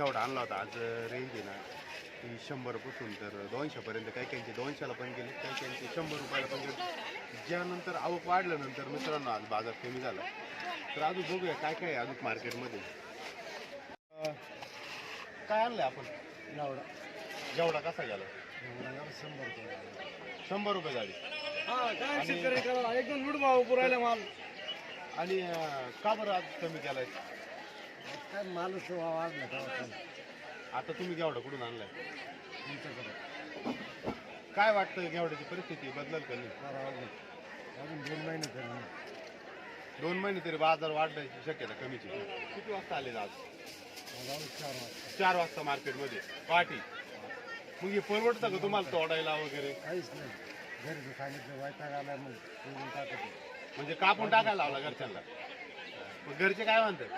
घेवडा आणला होता. आज रेंज आहे ना ती शंभरपासून तर दोनशेपर्यंत काही काहींचे दोनशेला पण गेले काही काहींचे शंभर रुपयाला पण गेले. ज्यानंतर आवक वाढल्यानंतर मित्रांनो आज बाजार कमी झाला. तर अजून बघूया काय काय आहे अजून मार्केटमध्ये काय आणलंय आपण? एवढा. जेवढा कसा गेला? एवढा शंभर रुपये शंभर रुपये झाली. हा काय शेतकरी करा एकदम लूट भाव पुरायला माल. आणि का बरं आज कमी केलाय? काय मालच वाढला आता तुम्ही घेवडा कुठून आणलाय? तुमच्याकडे. काय वाटतं घेवड्याची परिस्थिती? बदलल का नाही. अजून दोन महिने तरी. दोन महिने तरी बाजार वाढण्याची शक्यता कमीची. किती वाजता आले आज? चार वाजता. चार वाजता मार्केटमध्ये. पहाटी मग हे परवडतं का तुम्हाला तोडायला वगैरे? काहीच नाही. घरी सांगितलं वैताग आला मग टाकत. म्हणजे कापून टाकायला लावला घरच्यांना. मग घरचे काय म्हणतात?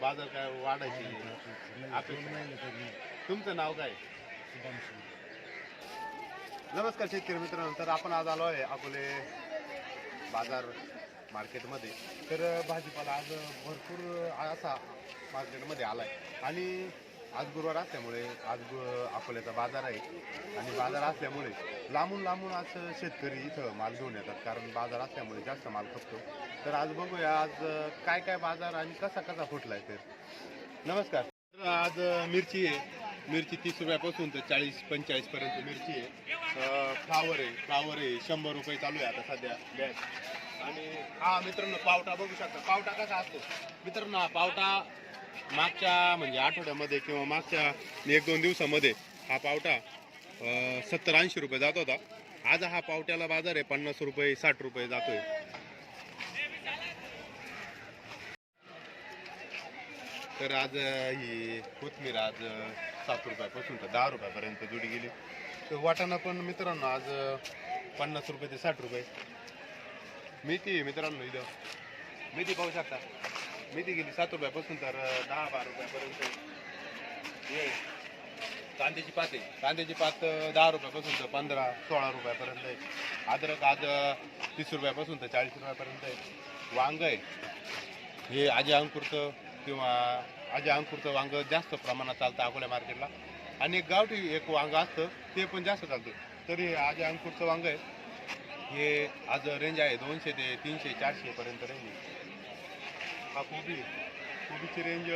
बाजार काय वाढायची. तुमचं नाव काय. नमस्कार शेतकरी मित्रांनो तर आपण आज आलो आहे अकोले बाजार मार्केटमध्ये. तर भाजीपाला आज भरपूर असा मार्केटमध्ये आला आहे आणि आज गुरुवार असल्यामुळे आज अकोल्याचा बाजार आहे. आणि बाजार असल्यामुळे लांबून लांबून आज शेतकरी इथं माल घेऊन येतात. कारण बाजार असल्यामुळे जास्त माल खपतो. तर आज बघूया आज काय काय बाजार आणि कसा कसा फुटलाय तर. नमस्कार. आज मिरची आहे. मिरची तीस रुपयापासून तर चाळीस पंचेचाळीस पर्यंत मिरची आहे. फ्लावर आहे. फ्लावर आहे. शंभर रुपये चालू आहे आता सध्या. बॅग आणि हा मित्रांनो पावटा बघू शकता. पावटा कसा असतो? मित्रांनो हा पावटा मागच्या म्हणजे आठवड्यामध्ये किंवा मागच्या एक दोन दिवसामध्ये हा पावटा सत्तर ऐंशी रुपये जात होता. आज हा पावट्याला बाजार आहे पन्नास रुपये साठ रुपये जातोय. तर आज ही कोथमीर आज सात रुपयापासून तर दहा रुपयापर्यंत जुडी गेली. तर वाटाणा पण मित्रांनो आज पन्नास रुपये ते साठ रुपये. मेथी आहे मित्रांनो इथं. मेथी पाहू शकता. मेथी गेली सात रुपयापासून तर दहा बारा रुपयापर्यंत. हे कांद्याची पात आहे. कांद्याची पात दहा रुपयापासून तर पंधरा सोळा रुपयापर्यंत आहे. अद्रक आज तीस रुपयापासून तर चाळीस रुपयापर्यंत आहे. वांग आहे. हे आजी अंकुरचं किंवा आजी अंकुरचं वांग जास्त प्रमाणात चालतं अकोल्या मार्केटला. आणि एक गावठी एक वांग असतं ते पण जास्त चालतं. तरी आजी अंकुरचं वांग आहे. हे आज रेंज आहे दोनशे ते तीनशे चारशेपर्यंत रेंज आहे. हा कोबी आहे. कोबीची रेंज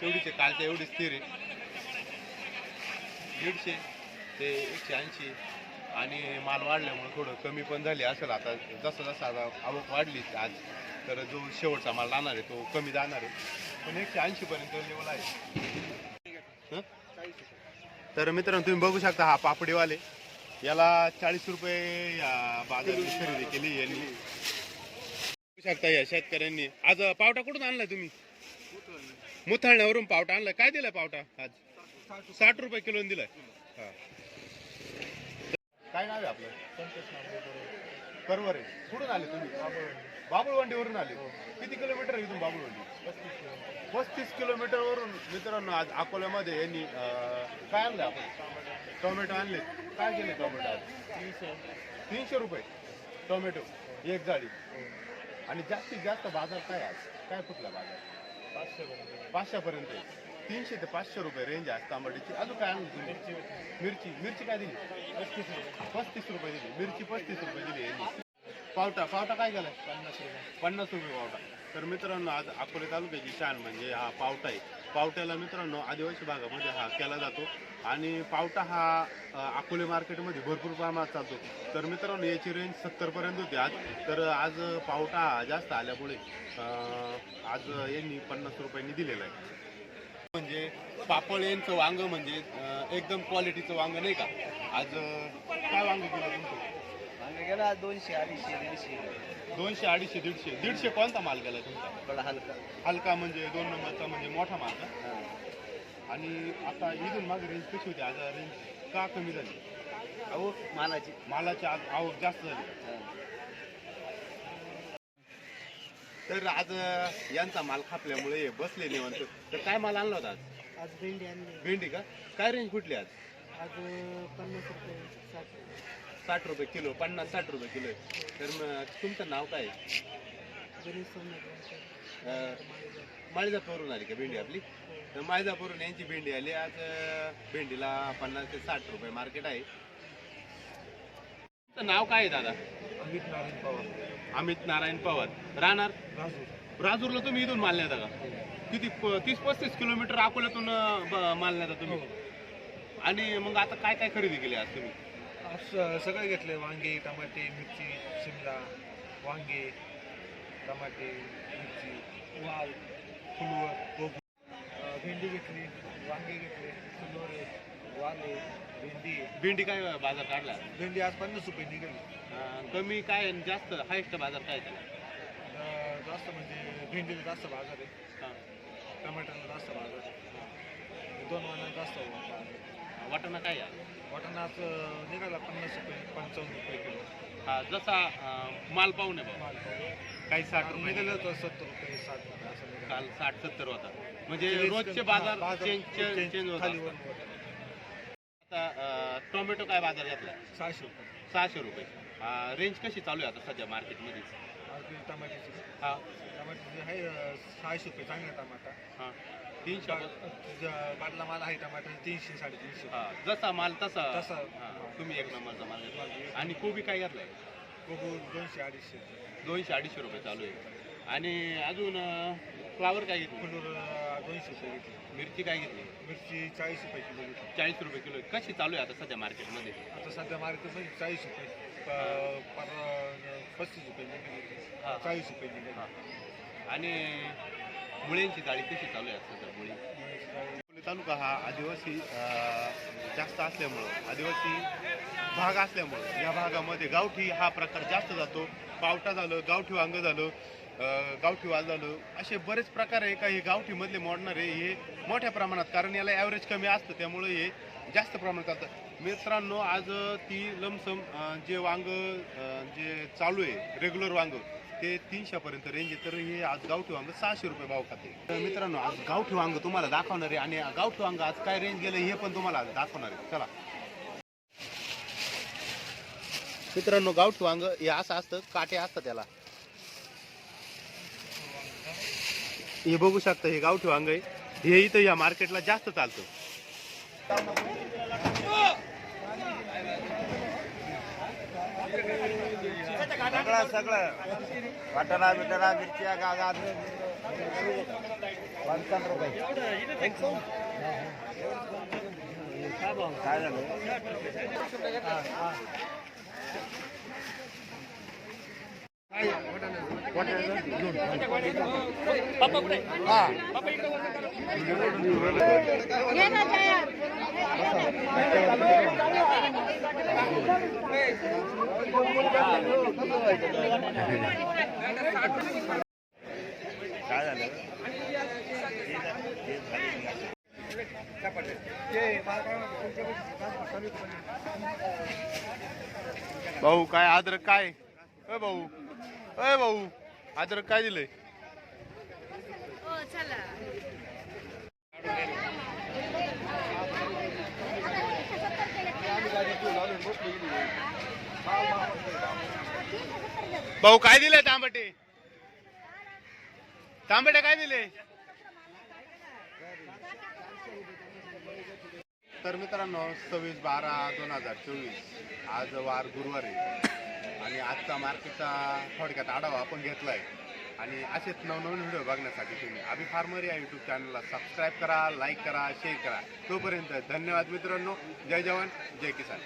तेवढीच आहे. कालच्या एवढी स्थिर आहे. दीडशे ते एकशे ऐंशी. आणि माल वाढल्यामुळे थोडं कमी पण झाली असेल. आता जसं जसं आता आवक वाढली आज तर जो शेवटचा माल राहणार आहे तो कमी जाणार आहे. पण एकशे ऐंशीपर्यंत लेवल आहे. तर मित्रांनो तुम्ही बघू शकता हा पापडीवाले. याला चाळीस रुपये या बाजारात खरेदी केली यांनी. बघू शकता या शेतकऱ्यांनी. आज पावटा कुठून आणलाय तुम्ही? मुथाळण्यावरून पावटा आणलाय. काय दिलाय पावटा आज? साठ रुपये किलो दिलाय. काय नाव आहे आपलं? परवर आहे. कुठून आले तुम्ही? बाबुळवंडीवरून आले. किती किलोमीटर आहे इथून बाबुळवंडी? पस्तीस किलोमीटर वरून मित्रांनो आज अकोल्यामध्ये यांनी काय आणलं आपण? टोमॅटो आणले काय केले टोमॅटो तीनशे. रुपये. टोमॅटो एक जाळी. आणि जास्तीत जास्त बाजार काय आज? काय कुठला बाजार? पाचशेपर्यंत. तीनशे ते पाचशे रुपये रेंज आहे तांबडीची. अजून काय आणलं तुम्ही मिरची मिरची. काय दिली? पस्तीस रुपये. पस्तीस रुपये दिली. मिरची पस्तीस रुपये दिली यांनी. पावटा. पावटा काय गेलाय पन्नास रुपये. पन्नास रुपये पावटा. तर मित्रांनो आज अकोले तालुक्याची शान म्हणजे हा पावटा आहे. पावट्याला मित्रांनो आदिवासी भागामध्ये हा केला जातो. आणि पावटा हा अकोले मार्केटमध्ये भरपूर प्रमाणात चालतो. तर मित्रांनो याची रेंज सत्तरपर्यंत होती आज. तर आज पावटा जास्त आल्यामुळे आज यांनी पन्नास रुपयांनी दिलेला आहे. म्हणजे पापड यांचं वांग म्हणजे एकदम क्वालिटीचं वांग नाही का? आज काय वांग गेलं तुमचं? मागे गेला दोनशे अडीचशे दीडशे. दोनशे अडीचशे दीडशे. दीडशे कोणता माल गेला तुमचा? थोडा हलका. हलका म्हणजे दोन नंबरचा म्हणजे मोठा माल का? आणि आता इथून मागे रेंज कशी होती? आज रेंज का कमी झाली? अहो मालाची. मालाची आज आवक जास्त झाली. तर आज अ, यांचा माल खापल्यामुळे हे बसले निवांत. तर काय माल आणला होता आज? आज भेंडी आणली. भेंडी का? काय रेंज कुठली आज? आज साठ रुपये किलो पन्नास साठ रुपये किलो आहे. तर मग तुमचं नाव काय आहे? अ, माळजापूरवरून आली का भेंडी आपली? तर माळजापूरवरून यांची भेंडी आली. आज अं, भेंडीला पन्नास ते साठ रुपये मार्केट आहे. तुमचं नाव काय आहे दादा? अमित नारायण पवार. अमित नारायण पवार. राहणार? राजू राजूरला तुम्ही इथून माल नेता का किती प- तीस पस्तीस किलोमीटर अकोल्यातून अं, ब- माल नेता तुम्ही. आणि मग आता काय काय खरेदी केली आज तुम्ही? आज सगळे घेतले वांगे टमाटे मिरची शिमला वांगे टमाटे मिरची वाल फुलवर गोबी. भेंडी घेतली वांगे घेतले फुलवरे वाले भेंडी भेंडी काय बाजार काढला? भेंडी आज पन्नास रुपये निघाली. अं, कमी काय आणि जास्त? हायस्ट बाजार काय त्याला? अं, जास्त म्हणजे भेंडीला जास्त बाजार आहे. हा. टमाट्याला जास्त बाजार आहे. दोन वाहनाला जास्त बाजार आहे. वाटाणा काय आहे? वाटाणा आज अं, निघाला पन्नास रुपये पंचावन्न रुपये किलो. हा जसा अं, माल पाहून आहे माल पाव. काही साठ रुपये. निघालं सत्तर रुपये साठ रुपये असं निघालं. काल साठ सत्तर होता. म्हणजे रोजचे बाजार चेंज चेंज चेंज होत खाली असतात. वर वर. आता अं, टोमॅटो काय बाजार घेतला? सहाशे रुपये. सहाशे रुपये. अं, रेंज कशी चालू आहे आता सध्या मार्केटमध्ये टमाट्याची हा. टमाट्याची आहे अं, सहाशे रुपये चांगला टमाटा हा. तीनशे बाटला माल आहे टमाटा तीनशे साडेतीनशे. हा जसा माल तसा. तसा. हा, तुम्ही एक नंबरचा माल घेतला. आणि कोबी काय घेतलाय? कोबू दोनशे अडीचशे. दोनशे अडीचशे रुपये चालू आहे. आणि अजून फ्लावर काय घेतली? फुलूर अं, दोनशे रुपये घेतली. मिरची काय घेतली? मिरची चाळीस रुपये किलो घेतली. चाळीस रुपये किलो. आहे. कशी चालू आहे आता सध्या मार्केटमध्ये? आता सध्या मार्केटमध्ये चाळीस रुपये प- पर पस्तीस रुपये निघाली हा. चाळीस रुपये निघाली हा. आणि मुळ्यांची जाळी कशी चालू आहे सध्या मुळे? अकोले तालुका हा आदिवासी जास्त असल्यामुळं आदिवासी भाग असल्यामुळं या भागामध्ये गावठी हा प्रकार जास्त जातो. पावटा झालं गावठी वांग झालं गावठी वाल झालं असे बरेच प्रकार आहे. का हे गावठीमधले मोडणारे हे मोठ्या प्रमाणात कारण याला ॲव्हरेज कमी असतं त्यामुळे हे जास्त प्रमाणात चालतं. मित्रांनो आज ती लमसम जे वांग जे चालू आहे रेग्युलर वांग ते तीनशेपर्यंत रेंज आहे तर हे आज गावठी वांग सहाशे रुपये भाव खाते. तर मित्रांनो आज गावठी वांग तुम्हाला दाखवणार आहे आणि गावठी वांग आज काय रेंज गेलं हे पण तुम्हाला आज दाखवणार आहे. चला. मित्रांनो गावठी वांग हे असं असतं काटे असतं त्याला. हे बघू शकता हे गावठी वांग आहे. हे इथं या मार्केटला जास्त चालतं. सगळं सगळं. वाटाणा बिटाणा मिरच्या गागात पंचावन्न रुपये. काय झालं? ये ना जया काय झालं भाऊ काय अद्रक काय? अय भाऊ. अय भाऊ. अद्रक काय दिलंय हो चला भाऊ काय दिले तांबटे? तांबटे काय दिले? तर मित्रांनो सव्वीस बारा दोन हजार चोवीस आज वार गुरुवार आहे. आणि आजचा मार्केटचा थोडक्यात आढावा आपण घेतलाय. आणि असेच नवनवीन व्हिडिओ बघण्यासाठी तुम्ही अभी फार्मर या युट्यूब चॅनलला सबस्क्राईब करा लाईक करा शेअर करा. तोपर्यंत धन्यवाद मित्रांनो. जय जवान जय किसान.